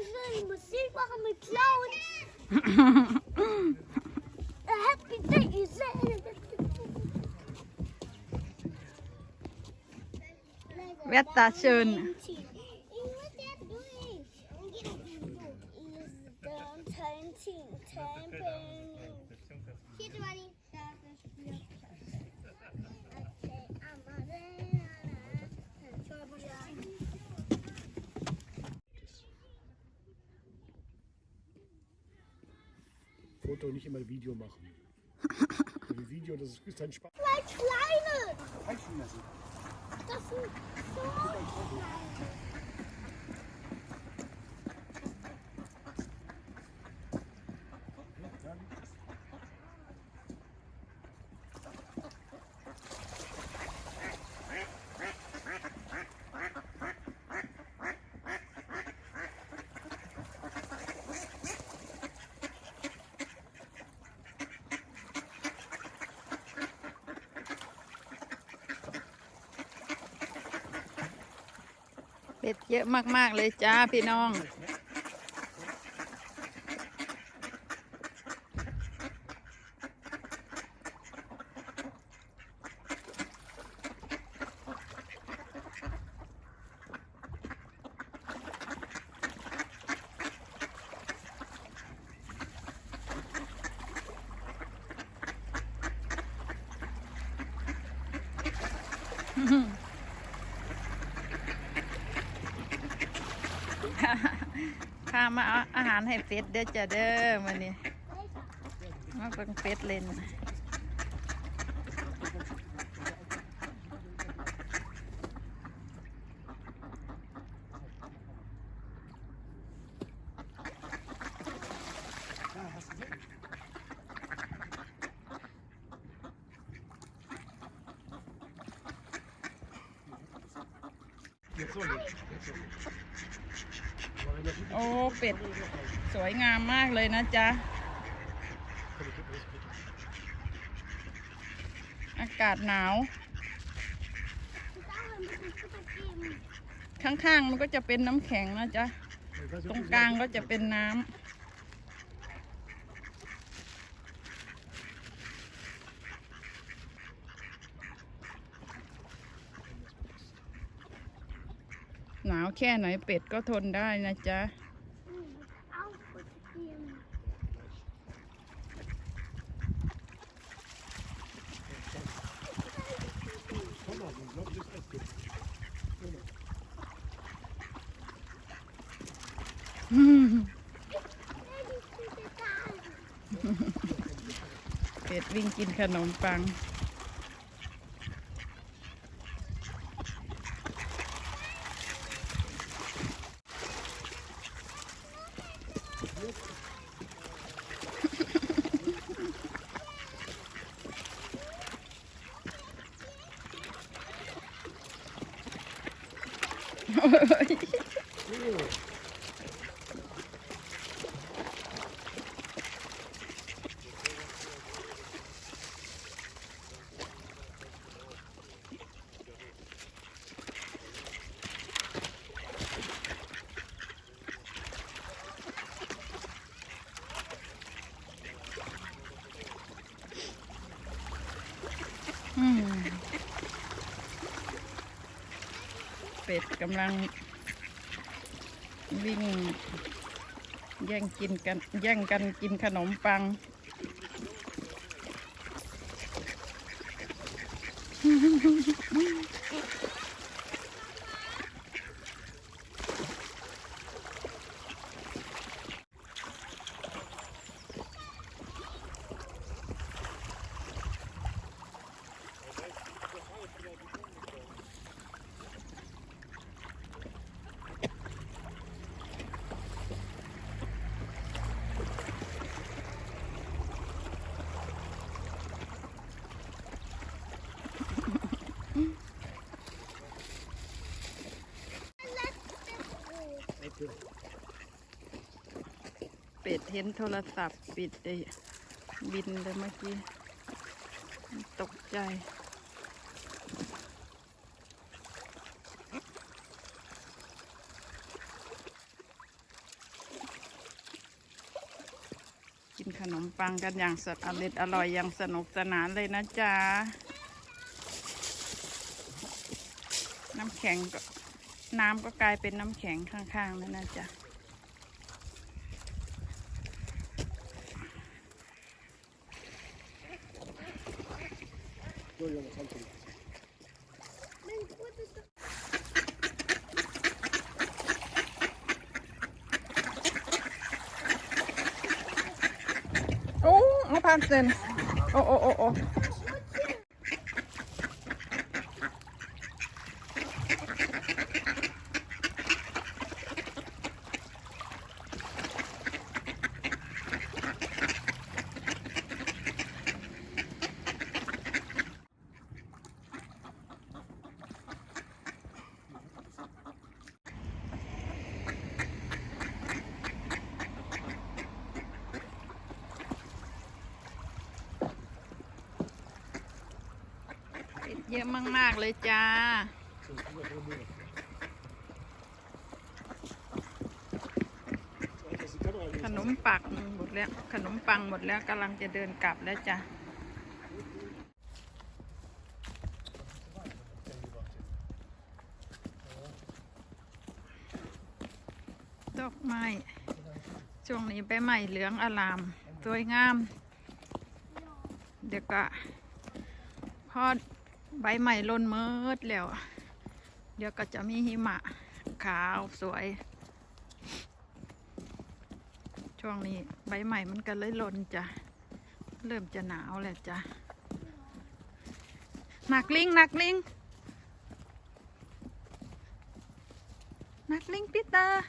ich will Musik machen mit Clowns. Happy Day is Wird das schön. Hier, Foto nicht immer Video machen. Also Video, das ist ein Spaß. Zwei kleine. Das sind so kleine. เป็ดเยอะมากๆเลยจ้าพี่น้อง พามาเอาอาหารให้เป็ดเด้อจ้าเด้อมานี่มาเบิ่งเป็ดเล่น Jetzt so nicht. Jetzt โอ้เป็ด สวยงามมากเลยนะจ๊ะ อากาศหนาว ข้างๆมันก็จะเป็นน้ำแข็งนะจ๊ะ ตรงกลางก็จะเป็นน้ำาวแค่ไหนเป็ดก็ทนได้นะจ๊ะ Komm mal, ich glaube, das ist echt gut. Komm mal. เป็ดวิ่งกินขนมปัง bye. เป็ดกำลัง วิ่ง แย่งกินกันแย่งกันกินขนมปัง ห็นโทรศัพท์ปิดไอ้บินเลยเมื่อกี้ ตกใจ กินขนมปังกันอย่างสดอร่อยอร่อยอย่างสนุกสนานเลยนะจ๊ะ น้ำแข็งก็น้ำก็กลายเป็นน้ำแข็งข้างๆแล้วนะจ๊ะ koyuyorum santim. Oh, no pantin. Oh, oh, oh, oh. ยอะมาก ๆ เลยจ้า ขนมปักหมดแล้ว ขนมปังหมดแล้วกำลังจะเดินกลับแล้วจ้ะดอกไม้ช่วงนี้ใบไม้เหลืองอลามสวยงาม เดี๋ยวก็พอ ใบใหม่ล่นเมิดแล้ว เดี๋ยวก็จะมีหิมะ ขาวสวย ช่วงนี้ใบใหม่มันก็เลยล่นจ้ะ เริ่มจะหนาวแหล้วจ้ะหนักลิงหนักลิงนักลิงปีเตอร์